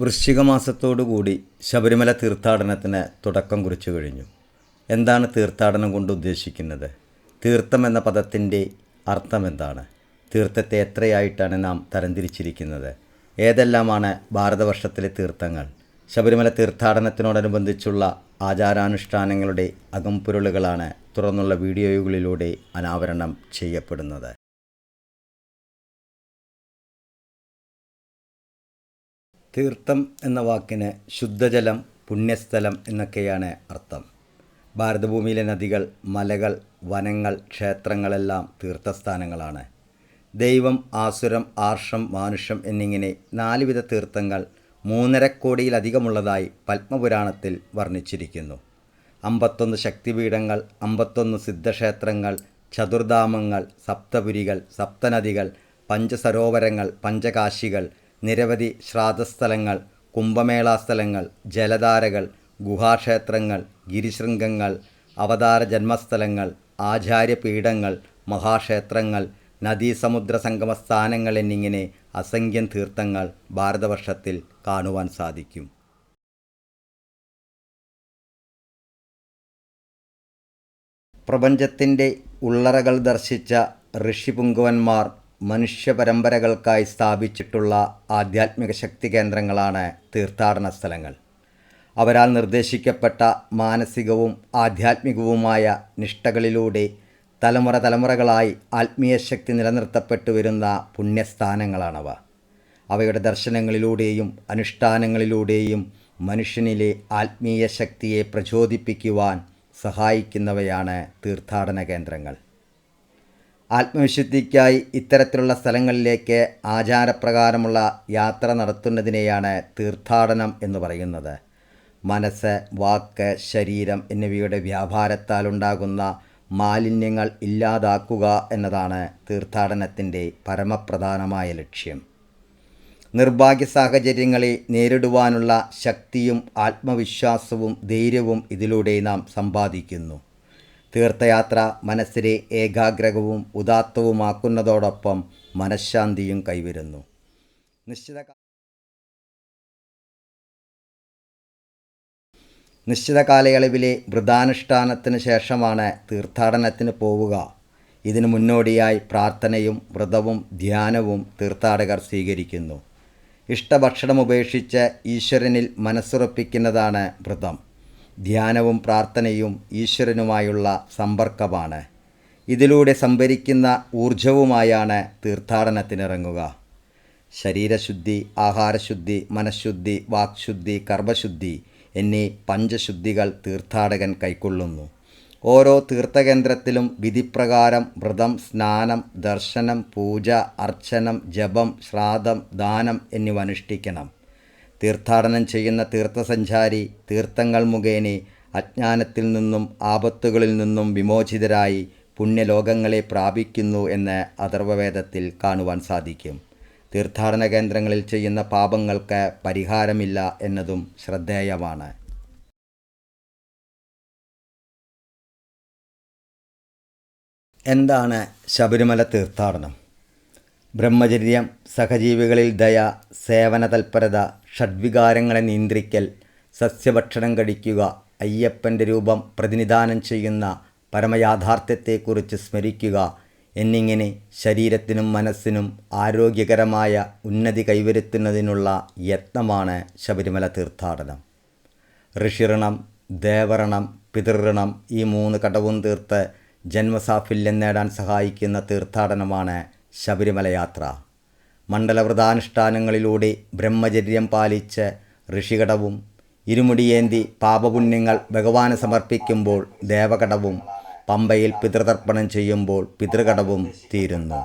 വൃശ്ചിക മാസത്തോടുകൂടി ശബരിമല തീർത്ഥാടനത്തിന് തുടക്കം കുറിച്ചു കഴിഞ്ഞു. എന്താണ് തീർത്ഥാടനം കൊണ്ട് ഉദ്ദേശിക്കുന്നത്? തീർത്ഥം എന്ന പദത്തിന്റെ അർത്ഥം എന്താണ്? തീർത്ഥത്തെ എത്രയായിട്ടാണ് നാം തരംതിരിച്ചിരിക്കുന്നത്? ഏതെല്ലാമാണ് ഭാരതവർഷത്തിലെ തീർത്ഥങ്ങൾ? ശബരിമല തീർത്ഥാടനത്തിനോടനുബന്ധിച്ചുള്ള ആചാരാനുഷ്ഠാനങ്ങളുടെ അകംപൊരുളുകളാണ് തുറന്നുള്ള വീഡിയോകളിലൂടെ അനാവരണം ചെയ്യപ്പെടുന്നത്. തീർത്ഥം എന്ന വാക്കിന് ശുദ്ധജലം പുണ്യസ്ഥലം എന്നൊക്കെയാണ് അർത്ഥം. ഭാരതഭൂമിയിലെ നദികൾ മലകൾ വനങ്ങൾ ക്ഷേത്രങ്ങളെല്ലാം തീർത്ഥസ്ഥാനങ്ങളാണ്. ദൈവം ആസുരം ആർഷം മാനുഷം എന്നിങ്ങനെ നാലുവിധ തീർത്ഥങ്ങൾ മൂന്നര കോടിയിലധികമുള്ളതായി പത്മപുരാണത്തിൽ വർണിച്ചിരിക്കുന്നു. അമ്പത്തൊന്ന് ശക്തിപീഠങ്ങൾ അമ്പത്തൊന്ന് സിദ്ധക്ഷേത്രങ്ങൾ ചതുർധാമങ്ങൾ സപ്തപുരികൾ സപ്തനദികൾ പഞ്ചസരോവരങ്ങൾ പഞ്ചകാശികൾ നിരവധി ശ്രാദ്ധസ്ഥലങ്ങൾ കുംഭമേളാസ്ഥലങ്ങൾ ജലധാരകൾ ഗുഹാക്ഷേത്രങ്ങൾ ഗിരിശൃംഗങ്ങൾ അവതാര ജന്മസ്ഥലങ്ങൾ ആചാര്യപീഠങ്ങൾ മഹാക്ഷേത്രങ്ങൾ നദീസമുദ്ര സംഗമസ്ഥാനങ്ങൾ എന്നിങ്ങനെ അസംഖ്യം തീർത്ഥങ്ങൾ ഭാരതവർഷത്തിൽ കാണുവാൻ സാധിക്കും. പ്രപഞ്ചത്തിന്റെ ഉള്ളറകൾ ദർശിച്ച ഋഷിപുങ്കുവന്മാർ മനുഷ്യപരമ്പരകൾക്കായി സ്ഥാപിച്ചിട്ടുള്ള ആധ്യാത്മിക ശക്തി കേന്ദ്രങ്ങളാണ് തീർത്ഥാടന സ്ഥലങ്ങൾ അവരാൽ നിർദ്ദേശിക്കപ്പെട്ട മാനസികവും ആധ്യാത്മികവുമായ നിഷ്ഠകളിലൂടെ തലമുറ തലമുറകളായി ആത്മീയ ശക്തി നിലനിർത്തപ്പെട്ടു വരുന്ന പുണ്യസ്ഥാനങ്ങളാണവ. അവയുടെ ദർശനങ്ങളിലൂടെയും അനുഷ്ഠാനങ്ങളിലൂടെയും മനുഷ്യനിലെ ആത്മീയ ശക്തിയെ പ്രചോദിപ്പിക്കുവാൻ സഹായിക്കുന്നവയാണ് തീർത്ഥാടന കേന്ദ്രങ്ങൾ. ആത്മവിശുദ്ധിക്കായി ഇത്തരത്തിലുള്ള സ്ഥലങ്ങളിലേക്ക് ആചാരപ്രകാരമുള്ള യാത്ര നടത്തുന്നതിനെയാണ് തീർത്ഥാടനം എന്ന് പറയുന്നത്. മനസ്സ് വാക്ക് ശരീരം എന്നിവയുടെ വ്യാപാരത്താൽ ഉണ്ടാകുന്ന മാലിന്യങ്ങൾ ഇല്ലാതാക്കുക എന്നതാണ് തീർത്ഥാടനത്തിന്റെ പരമപ്രധാനമായ ലക്ഷ്യം. നിർഭാഗ്യ സാഹചര്യങ്ങളെ നേരിടുവാനുള്ള ശക്തിയും ആത്മവിശ്വാസവും ധൈര്യവും ഇതിലൂടെ നാം സമ്പാദിക്കുന്നു. തീർത്ഥയാത്ര മനസ്സിനെ ഏകാഗ്രകവും ഉദാത്തവുമാക്കുന്നതോടൊപ്പം മനഃശാന്തിയും കൈവരുന്നു. നിശ്ചിത നിശ്ചിത കാലയളവിലെ വ്രതാനുഷ്ഠാനത്തിന് ശേഷമാണ് തീർത്ഥാടനത്തിന് പോവുക. ഇതിനു മുന്നോടിയായി പ്രാർത്ഥനയും വ്രതവും ധ്യാനവും തീർത്ഥാടകർ സ്വീകരിക്കുന്നു. ഇഷ്ടഭക്ഷണം ഉപേക്ഷിച്ച് ഈശ്വരനിൽ മനസ്സുറപ്പിക്കുന്നതാണ് വ്രതം. ധ്യാനവും പ്രാർത്ഥനയും ഈശ്വരനുമായുള്ള സമ്പർക്കമാണ്. ഇതിലൂടെ സംഭരിക്കുന്ന ഊർജവുമായാണ് തീർത്ഥാടനത്തിനിറങ്ങുക. ശരീരശുദ്ധി ആഹാരശുദ്ധി മനഃശുദ്ധി വാക്ശുദ്ധി കർമ്മശുദ്ധി എന്നീ പഞ്ചശുദ്ധികൾ തീർത്ഥാടകൻ കൈക്കൊള്ളുന്നു. ഓരോ തീർത്ഥകേന്ദ്രത്തിലും വിധിപ്രകാരം വ്രതം സ്നാനം ദർശനം പൂജ അർച്ചനം ജപം ശ്രാദ്ധം ദാനം എന്നിവ അനുഷ്ഠിക്കണം. തീർത്ഥാടനം ചെയ്യുന്ന തീർത്ഥസഞ്ചാരി തീർത്ഥങ്ങൾ മുഖേന അജ്ഞാനത്തിൽ നിന്നും ആപത്തുകളിൽ നിന്നും വിമോചിതരായി പുണ്യലോകങ്ങളെ പ്രാപിക്കുന്നു എന്ന് അഥർവവേദത്തിൽ കാണുവാൻ സാധിക്കും. തീർത്ഥാടന കേന്ദ്രങ്ങളിൽ ചെയ്യുന്ന പാപങ്ങൾക്ക് പരിഹാരമില്ല എന്നതും ശ്രദ്ധേയമാണ്. എന്താണ് ശബരിമല തീർത്ഥാടനം? ബ്രഹ്മചര്യം സഹജീവികളിൽ ദയ സേവന തൽപരത ഷഡ്വികാരങ്ങളെ നിയന്ത്രിക്കൽ സസ്യഭക്ഷണം കഴിക്കുക അയ്യപ്പന്റെ രൂപം പ്രതിനിധാനം ചെയ്യുന്ന പരമയാഥാർത്ഥ്യത്തെക്കുറിച്ച് സ്മരിക്കുക എന്നിങ്ങനെ ശരീരത്തിനും മനസ്സിനും ആരോഗ്യകരമായ ഉന്നതി കൈവരുത്തുന്നതിനുള്ള യത്നമാണ് ശബരിമല തീർത്ഥാടനം. ഋഷിഋണം ദേവരണം പിതൃഋണം ഈ മൂന്ന് കടവും തീർത്ത് ജന്മസാഫല്യം നേടാൻ സഹായിക്കുന്ന തീർത്ഥാടനമാണ് ശബരിമല യാത്ര മണ്ഡലവ്രതാനുഷ്ഠാനങ്ങളിലൂടെ ബ്രഹ്മചര്യം പാലിച്ച് ഋഷികടവും ഇരുമുടിയേന്തി പാപപുണ്യങ്ങൾ ഭഗവാന് സമർപ്പിക്കുമ്പോൾ ദേവകടവും പമ്പയിൽ പിതൃതർപ്പണം ചെയ്യുമ്പോൾ പിതൃകടവും തീരുന്നു.